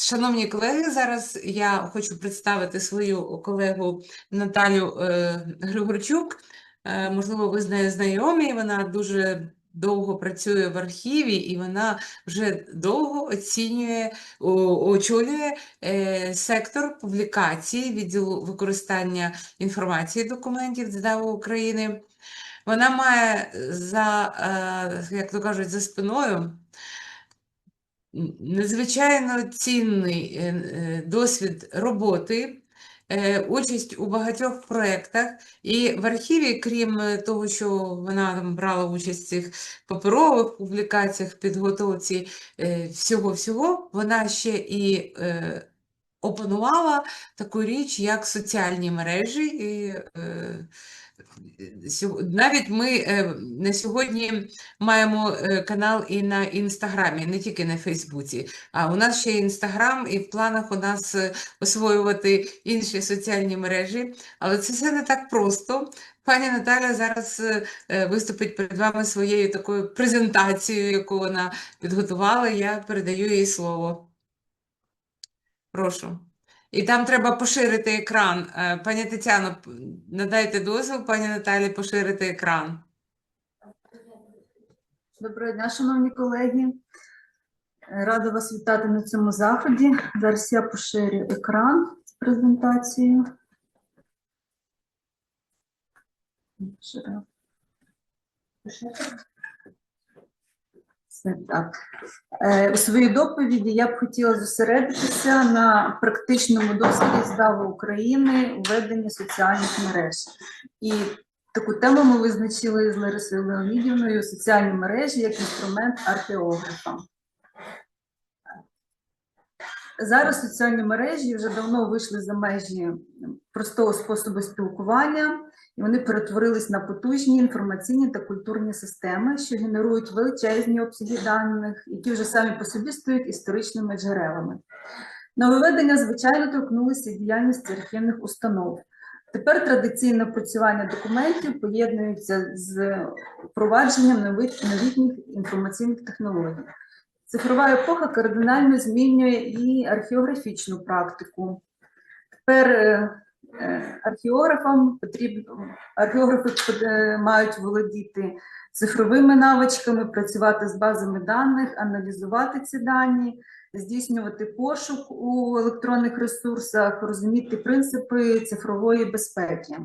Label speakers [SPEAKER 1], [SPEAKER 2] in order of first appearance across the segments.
[SPEAKER 1] Шановні колеги, зараз я хочу представити свою колегу Наталю е, Григорчук. Е, Можливо, ви з нею знайомі. Вона дуже довго працює в архіві, і вона вже довго оцінює, очолює е, сектор публікації відділу використання інформації документів ДДАО України. Вона має за, як то кажуть, за спиною н- надзвичайно цінний е, е, досвід роботи, е, участь у багатьох проєктах. І в архіві, крім того, що вона там брала участь в цих паперових публікаціях, підготовці всього-всього, вона ще і опанувала таку річ, як соціальні мережі. І, навіть ми е, на сьогодні маємо е, канал і на Інстаграмі, не тільки на Фейсбуці. А у нас ще Інстаграм, і в планах у нас е, освоювати інші соціальні мережі. Але це все не так просто. Пані Наталя зараз виступить перед вами своєю такою презентацією, яку вона підготувала. Я передаю їй слово. Прошу. І там треба поширити екран. Е, Пані Тетяно, надайте дозвіл пані Наталі поширити екран.
[SPEAKER 2] Доброго дня, шановні колеги. Е, Рада вас вітати на цьому заході. Зараз я поширю екран з презентацією. Поширю. Так. Е, У своїй доповіді я б хотіла зосередитися на практичному досвіді здаву України введення соціальних мереж. І Таку тему ми визначили з Ларисою Леонідівною соціальні мережі як інструмент археографа. Зараз соціальні мережі вже давно вийшли за межі простого способу спілкування, і вони перетворились на потужні інформаційні та культурні системи, що генерують величезні обсяги даних, які вже самі по собі стають історичними джерелами. Нововведення, звичайно, торкнулися діяльності архівних установ. Тепер традиційне опрацювання документів поєднується з впровадженням новітніх інформаційних технологій. Цифрова епоха кардинально змінює і археографічну практику. Тепер е, е, археографам потрібно археографи е, мають володіти цифровими навичками, працювати з базами даних, аналізувати ці дані, здійснювати пошук у електронних ресурсах, розуміти принципи цифрової безпеки.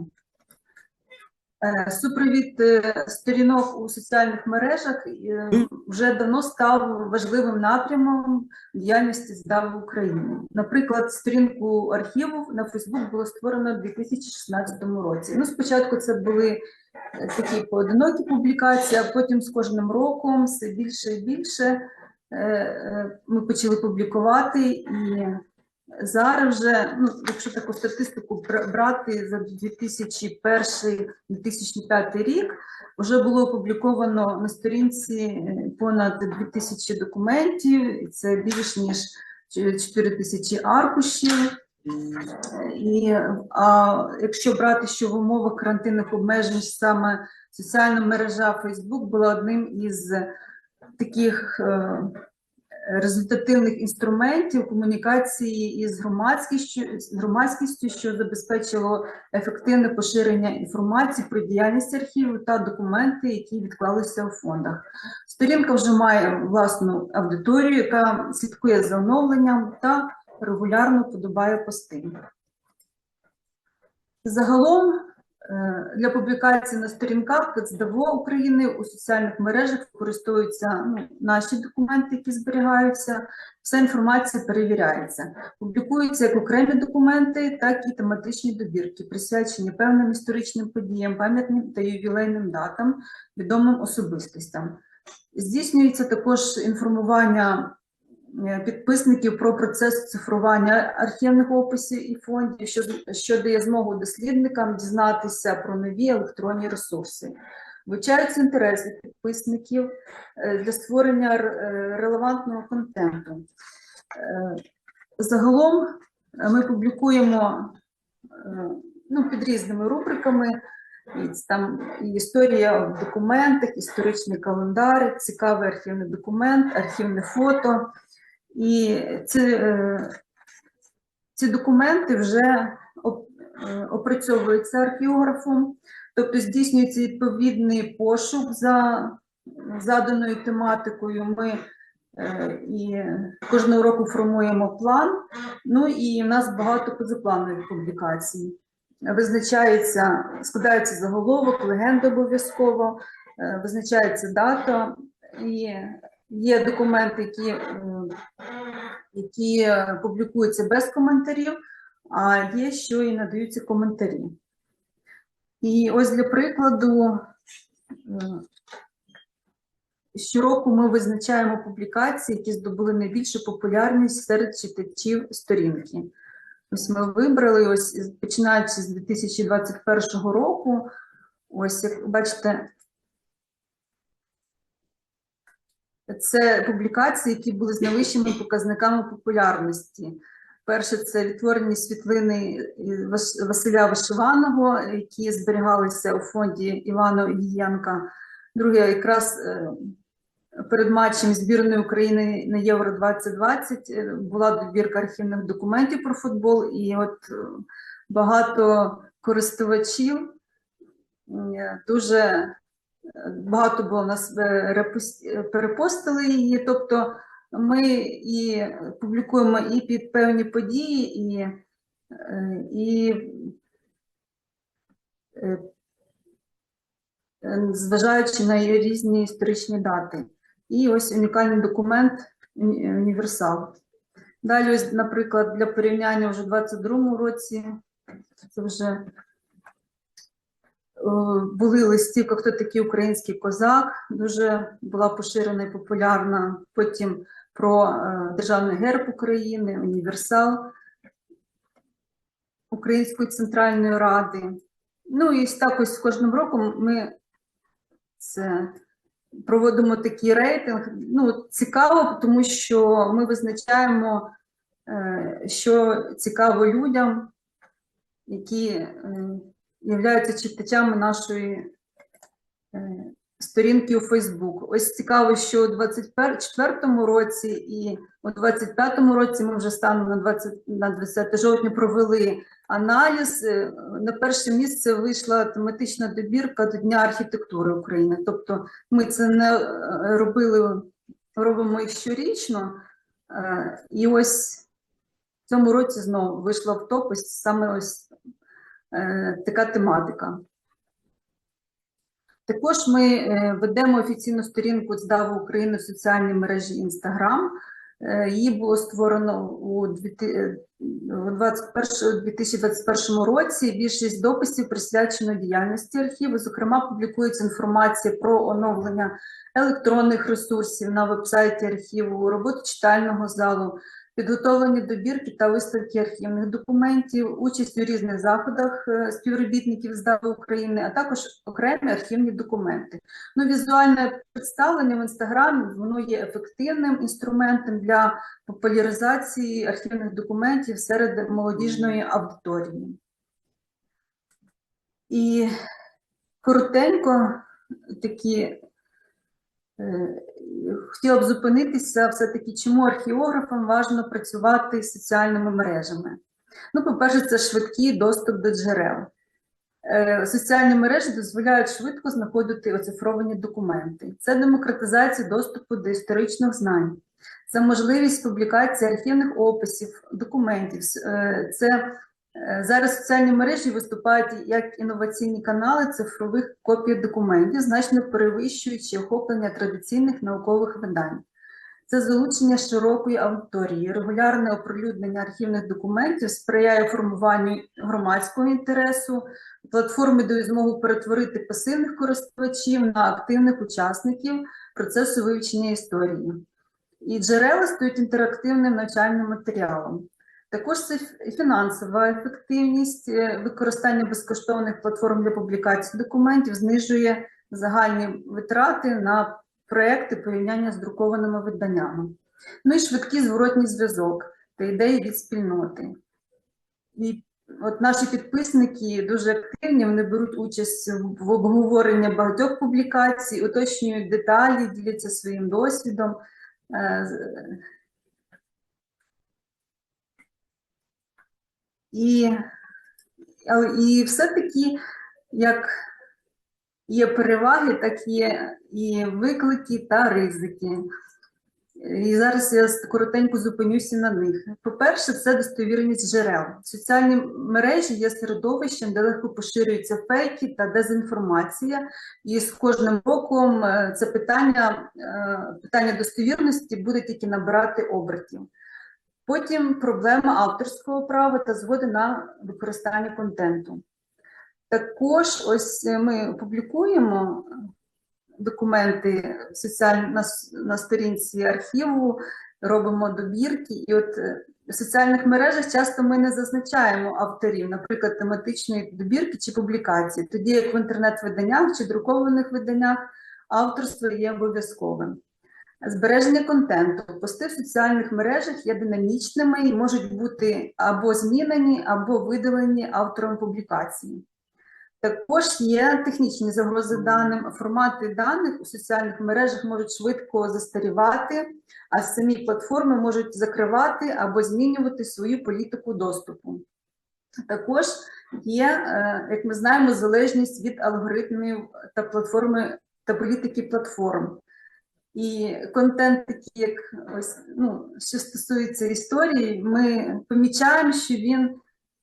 [SPEAKER 2] Е, Супровід е, сторінок у соціальних мережах е, вже давно став важливим напрямом діяльності ЗДАВ в Україні. Наприклад, сторінку архіву на Фейсбук було створено у 2016 році. Ну, спочатку це були такі поодинокі публікації, а потім з кожним роком все більше і більше ми почали публікувати і зараз вже, ну, якщо таку статистику брати за 2001-2005 рік, вже було опубліковано на сторінці е, понад 2000 документів, це більш ніж 4 тисячі аркушів. І а, якщо брати, що в умовах карантинних обмежень саме соціальна мережа Facebook була одним із таких е, результативних інструментів комунікації із громадськістю, громадськістю, що забезпечило ефективне поширення інформації про діяльність архіву та документи, які відклалися у фондах. Сторінка вже має власну аудиторію, яка слідкує за оновленням та регулярно подобає пости. Загалом для публікації на сторінках КЦДВО України у соціальних мережах використовуються ну, наші документи, які зберігаються. Вся інформація перевіряється. Публікуються як окремі документи, так і тематичні добірки, присвячені певним історичним подіям, пам'ятним та ювілейним датам, відомим особистостям. Здійснюється також інформування е, підписників про процес цифрування архівних описів і фондів, що, що дає змогу дослідникам дізнатися про нові електронні ресурси. Вивчаються інтереси підписників е, для створення е, релевантного контенту. Е, Загалом е, ми публікуємо е, ну, під різними рубриками. Там історія в документах, історичний календар, цікавий архівний документ, архівне фото. І ці, е, ці документи вже е, опрацьовуються археографом, тобто здійснюється відповідний пошук за заданою тематикою. Ми е, і кожного року формуємо план. Ну і в нас багато позапланових публікацій. Визначається, складається заголовок, легенда обов'язково, визначається дата, і є документи, які, які публікуються без коментарів, а є, що і надаються коментарі. І ось для прикладу, щороку ми визначаємо публікації, які здобули найбільшу популярність серед читачів сторінки. Ось ми вибрали, ось починаючи з 2021 року, ось як бачите, це публікації, які були з найвищими показниками популярності. Перше це відтворені світлини Василя Вишиваного, які зберігалися у фонді Івана Огієнка. Друге, якраз е, перед матчем збірної України на Євро 2020 е, була добірка архівних документів про футбол, і от е, багато користувачів е, дуже е, багато було нас е, е, перепостили її. Тобто ми і публікуємо і під певні події, і, е, і зважаючи на її різні історичні дати. І ось унікальний документ універсал. Далі, ось, наприклад, для порівняння вже у 2022 році це вже були листівка, хто такий український козак, дуже була поширена і популярна. Потім про е, Державний герб України, універсал Української центральної ради. Ну і так ось кожним роком ми це проводимо такий рейтинг. Ну, цікаво, тому що ми визначаємо, е, що цікаво людям, які е, являються читачами нашої е, сторінки у Фейсбук. Ось цікаво, що у 2024 році і у 2025 році ми вже станом на 20, на 20 жовтня провели аналіз. Е, На перше місце вийшла тематична добірка до Дня архітектури України. Тобто ми це не е, робили, робимо їх щорічно. І ось в цьому році знову вийшла в топ ось саме ось така тематика. Також ми е, ведемо офіційну сторінку ЦДАВ України в соціальній мережі Instagram. Е, Її було створено у 2000 у 21 2021 році. Більшість дописів присвячено діяльності архіву. Зокрема, публікується інформація про оновлення електронних ресурсів на вебсайті архіву, роботу читального залу, підготовлені добірки та виставки архівних документів, участь у різних заходах е, співробітників ЗДАВ України, а також окремі архівні документи. Ну, візуальне представлення в інстаграмі воно є ефективним інструментом для популяризації архівних документів серед молодіжної аудиторії. І коротенько такі хотіла б зупинитися все-таки, чому археографам важливо працювати з соціальними мережами. Ну, по-перше, це швидкий доступ до джерел. Е, Соціальні мережі дозволяють швидко знаходити оцифровані документи. Це демократизація доступу до історичних знань, це можливість публікації архівних описів, документів. Е, Це е, зараз соціальні мережі виступають як інноваційні канали цифрових копій документів, значно перевищуючи охоплення традиційних наукових видань. Це залучення широкої аудиторії, регулярне оприлюднення архівних документів сприяє формуванню громадського інтересу, платформи дають змогу перетворити пасивних користувачів на активних учасників процесу вивчення історії. І джерела стають інтерактивним навчальним матеріалом. Також це фінансова ефективність, е, використання безкоштовних платформ для публікації документів знижує загальні витрати на проекти порівняння з друкованими виданнями. Ну і швидкий зворотній зв'язок та ідеї від спільноти. І от наші підписники дуже активні, вони беруть участь в обговоренні багатьох публікацій, уточнюють деталі, діляться своїм досвідом. Е, з- І, і все-таки, як є переваги, так є і виклики та ризики. І зараз я коротенько зупинюся на них. По-перше, це достовірність джерел. Соціальні мережі є середовищем, де легко поширюються фейки та дезінформація. І з кожним роком е, це питання, е, питання достовірності буде тільки набирати обертів. Потім проблема авторського права та згоди на використання контенту. Також ось е, ми публікуємо документи соціаль... на, на сторінці архіву, робимо добірки, і от е, в соціальних мережах часто ми не зазначаємо авторів, наприклад, тематичної добірки чи публікації, тоді як в інтернет-виданнях чи друкованих виданнях авторство є обов'язковим. Збереження контенту. Пости в соціальних мережах є динамічними і можуть бути або змінені, або видалені автором публікації. Також є технічні загрози даним. Формати даних у соціальних мережах можуть швидко застарівати, а самі платформи можуть закривати або змінювати свою політику доступу. Також є, е, як ми знаємо, залежність від алгоритмів та платформи та політики платформ. І контент, такий, як ось, ну, що стосується історії, ми помічаємо, що він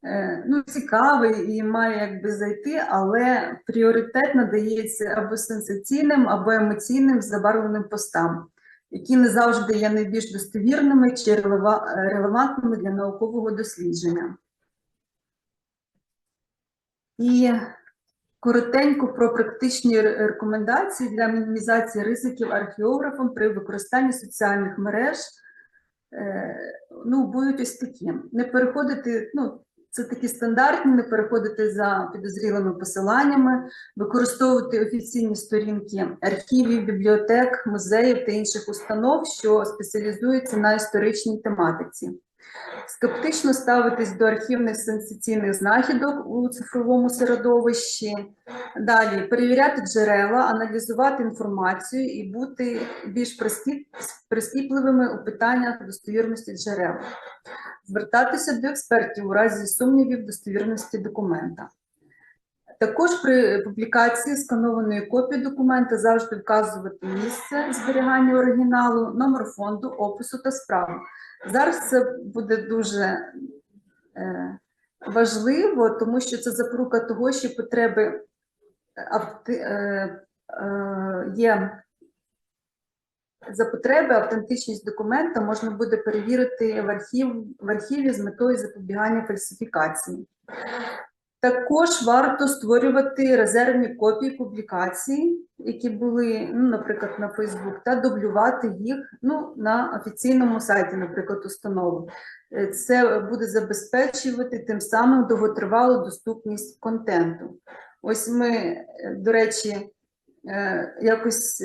[SPEAKER 2] е, ну, цікавий і має якби зайти, але пріоритет надається або сенсаційним, або емоційним забарвленим постам, які не завжди є найбільш достовірними чи релева- релевантними для наукового дослідження. І коротенько про практичні рекомендації для мінімізації ризиків археографам при використанні соціальних мереж. Е, Ну, будуть ось такі. Не переходити, ну, це такі стандартні, не переходити за підозрілими посиланнями, використовувати офіційні сторінки архівів, бібліотек, музеїв та інших установ, що спеціалізуються на історичній тематиці. Скептично ставитись до архівних сенсаційних знахідок у цифровому середовищі. Далі перевіряти джерела, аналізувати інформацію і бути більш прискіпливими у питаннях достовірності джерел. Звертатися до експертів у разі сумнівів достовірності документа. Також при публікації сканованої копії документа завжди вказувати місце зберігання оригіналу, номер фонду, опису та справу. Зараз це буде дуже е, важливо, тому що це запорука того, що потреби е, авти, е, е, є за потреби автентичність документа можна буде перевірити в, архів, в архіві з метою запобігання фальсифікації. Також варто створювати резервні копії публікацій, які були, ну, наприклад, на Facebook, та дублювати їх ну, на офіційному сайті, наприклад, установи. Е, Це буде забезпечувати тим самим довготривалу доступність контенту. Ось ми, е, до речі, е, якось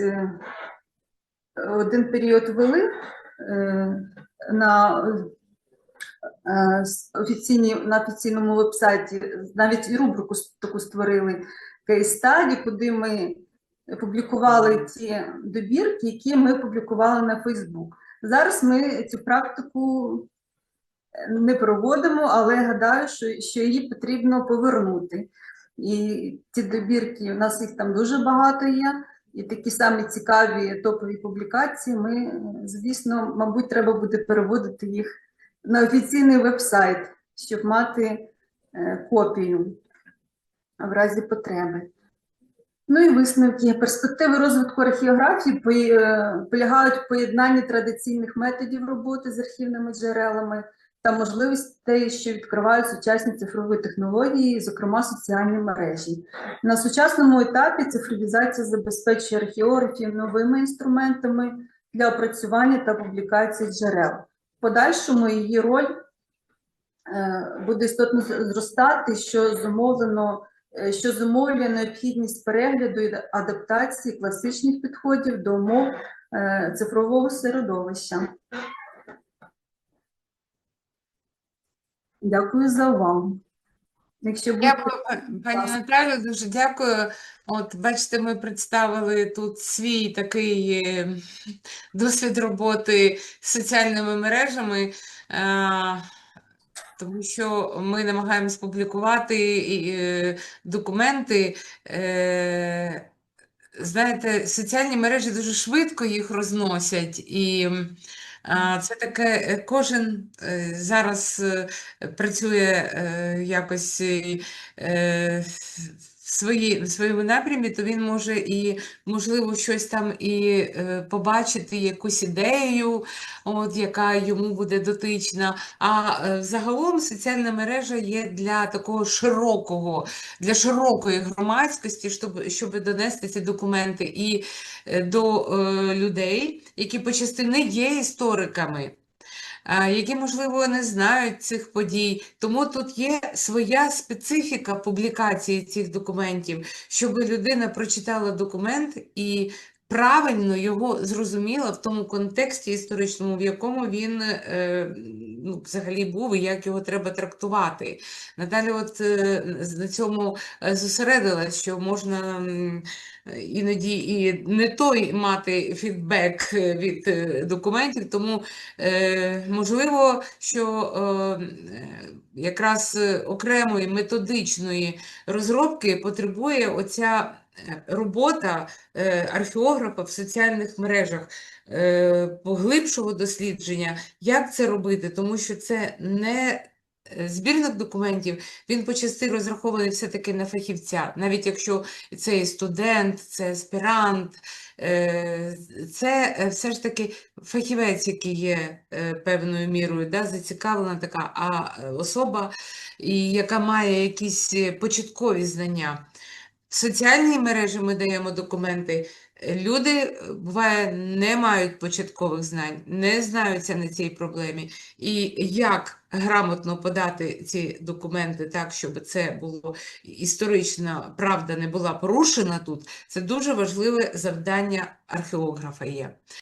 [SPEAKER 2] один період вели на офіційні, на офіційному вебсайті, навіть і рубрику таку створили кейс-стаді, куди ми публікували ті добірки, які ми публікували на Фейсбук. Зараз ми цю практику е, не проводимо, але гадаю, що, що її потрібно повернути. І ті добірки, у нас їх там дуже багато є, і такі самі цікаві топові публікації. Ми, е, звісно, мабуть, треба буде переводити їх на офіційний веб-сайт, щоб мати е, копію в разі потреби. Ну і висновки. Перспективи розвитку археографії е, полягають в поєднанні традиційних методів роботи з архівними джерелами та можливостей, що відкривають сучасні цифрові технології, зокрема соціальні мережі. На сучасному етапі цифровізація забезпечує археографів новими інструментами для опрацювання та публікації джерел. Подальшому її роль е, буде істотно зростати, що зумовлено, е, що зумовлює необхідність перегляду і адаптації класичних підходів до умов е, цифрового середовища. Дякую за увагу. Якщо будуть
[SPEAKER 1] Дякую, пані Наталю, дуже дякую. От, бачите, ми представили тут свій такий е, досвід роботи з соціальними мережами. Е, тому що ми намагаємось публікувати е, документи. Знаєте, соціальні мережі дуже швидко їх розносять, і це таке, е, кожен е, зараз е, працює якось в свої, в своєму напрямі, то він може і, можливо, щось там і е, побачити, якусь ідею, от, яка йому буде дотична. А е, загалом соціальна мережа є для такого широкого, для широкої громадськості, щоб, щоб донести ці документи і е, до е, людей, які почасти не є істориками. А, Які, можливо, не знають цих подій, тому тут є своя специфіка публікації цих документів, щоб людина прочитала документ і правильно його зрозуміла в тому контексті історичному, в якому він е, ну, взагалі був і як його треба трактувати. Наталя от е, на цьому е, зосередилась, що можна іноді і не той мати фідбек від документів, тому можливо, що якраз окремої методичної розробки потребує оця робота е, археографа в соціальних мережах, е, поглибшого дослідження, як це робити, тому що це не е, збірник документів, він почасти розрахований все-таки на фахівця, навіть якщо це і студент, це аспірант, е, це е, все ж таки фахівець, який є е, певною мірою да, зацікавлена така, а е, особа, яка має якісь е, початкові знання. В соціальній мережі ми даємо документи. Люди, е, буває, не мають початкових знань, не знаються на цій проблемі. І як грамотно подати ці документи так, щоб це було історична правда не була порушена тут, це дуже важливе завдання археографа є.